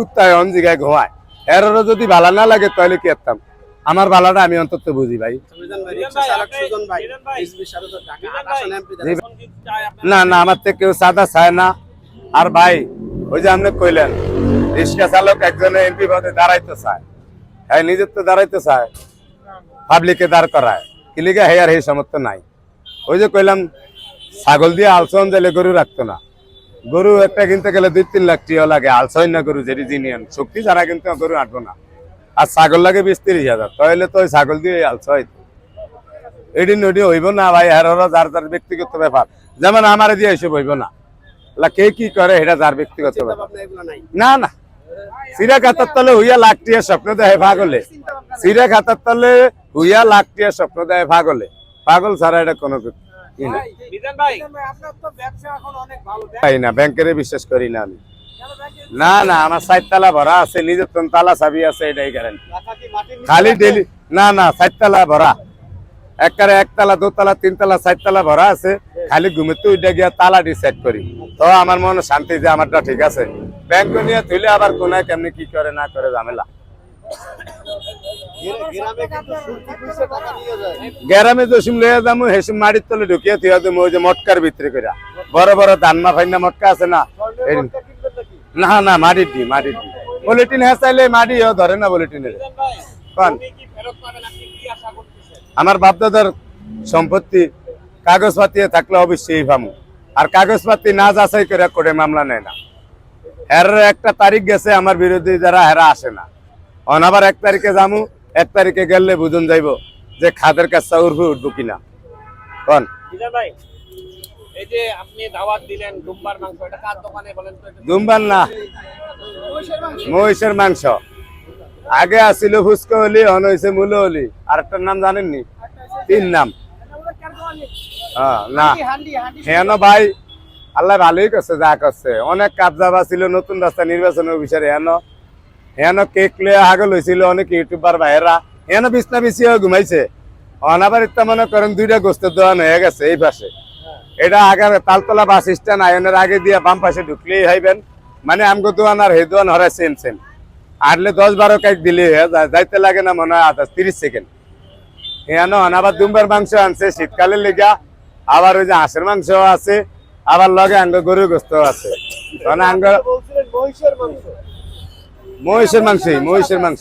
কুত্তায় on জায়গায় ঘুমায় এরও যদি ভালো না লাগে তাহলে কি করতাম? আমার ভালোটা আমি অন্তত বুঝি ভাই। না না আমার থেকে কেউ সাদা চায় না। আর ভাই ওই যে আপনি কইলেন রিক্সা চালক একজনে এমপি পদে দাঁড়াইতে চায়। হ্যাঁ নিজের তো দাঁড়াইতে চায়। পাবলিকে দাঁড় করায়। কিলিগা হে আর হে সমর্থ নাই। ওই যে কইলাম ছাগল দিয়ে আলসন দিলে গরু রাখতো না। গরু একটা কিনতে গেলে দুই তিন লাখ টিয়া লাগে। আলসই না গরু যেটি জিনিয়ান। শক্তি ছাড়া কিন্তু গরু আটবো না। আর ছাগল লাগে বিশ তিরিশ হাজার। তাহলে তো ওই ছাগল দিয়ে আলসই এডি নডি হইব না ভাই আর ওরা যার যার ব্যক্তিগত ব্যাপার। যেমন আমার দিয়ে এসে হইব না। কে কি করে এটা যার ব্যক্তিগত ব্যাপার। না না। সিরা খাতার তলে হুইয়া লাখ টিয়া স্বপ্ন দেয় পাগলে। সিরা খাতার তলে হুইয়া লাখ টিয়া স্বপ্ন দেয় পাগলে। পাগল ছাড়া এটা কোনো তো তাই না ব্যাংকের বিশ্বাস করি না আমি। না না আমার তালা ভরা আছে নিজের তো তালা চাবি আছে এটাই গ্যারান্টি খালি? ডেলি না না চারতলা ভরা। একবারে একতলা দোতলা তিনতলা চারতলা ভরা আছে খালি ঘুমেতে উঠে গিয়া তালা ডিসাইড করি। তো আমার মনে শান্তি যে আমারটা ঠিক আছে। ব্যাংক নিয়ে তুলে আবার কোনায় কেমনি কি করে না করে ঝামেলা। গ্রামে গ্যারামে জসিম লইয়া যামু হেসিম মাটির তলে ঢুকিয়ে থিয়া দেবো ওই যে মটকার ভিতরে করে বড় বড় ধানমা ফাইনা মটকা আছে না না না মাটির দি মাটির দি। পলিটিন হেসাইলে মাটি ও ধরে না ভাই কোন? আমার বাপদাদার সম্পত্তি কাগজপাতি থাকলে অবশ্যই পামু আর কাগজপাতি না যাচাই করে করে মামলা নেয় না। এর একটা তারিখ গেছে আমার বিরোধী যারা হেরা আসে না। অন আবার এক তারিখে যামু এক তারিখে গেলে বুঝুন যাইব যে খাদের কাছে উঠবো উঠবো কিনা। কন? মিজান ভাই এই যে আপনি দাওয়াত দিলেন ডুম্বার মাংস এটা কার দোকানে বলেন তো একটু? না মহিষের মাংস। আগে আসিল হলি হন হয়েছে মূল হলি। আরেকটার নাম জানেননি? তিন নাম। হ্যাঁ, না। হান্ডি হেন ভাই আল্লাহ ভালোই করছে যা করছে। অনেক কাবজাবা ছিল নতুন রাস্তা নির্বাচনের বিষয়ে হেন হেন কেক লয়ে হাগল হয়েছিল অনেক ইউটিউবার ভাইয়েরা হেন বিছনা বিছিয়ে ঘুমাইছে। অনাবার ইত্যা মনে করেন দুইটা গোস্তের দোকান হয়ে গেছে এই পাশে। এটা আগার তালতলা বাস স্ট্যান্ড আয়নের আগে দিয়ে বাম পাশে ঢুকলেই হইবেন মানে আমগো দোকান আর হে দোকান হরে সেম সেম আটলে দশ বারো কেক দিলে হয়ে যাইতে লাগে না মনে হয় আধা তিরিশ সেকেন্ড এখানে অনাবার দুম্বার মাংস আনছে, শীতকালে লেগা। আবার ওই যে হাঁসের মাংস আছে, আবার লগে আঙ্গ গরুর গোস্ত আছে। মানে আঙ্গ মহিষের মাংস মহিষের মাংসই মহিষের মাংস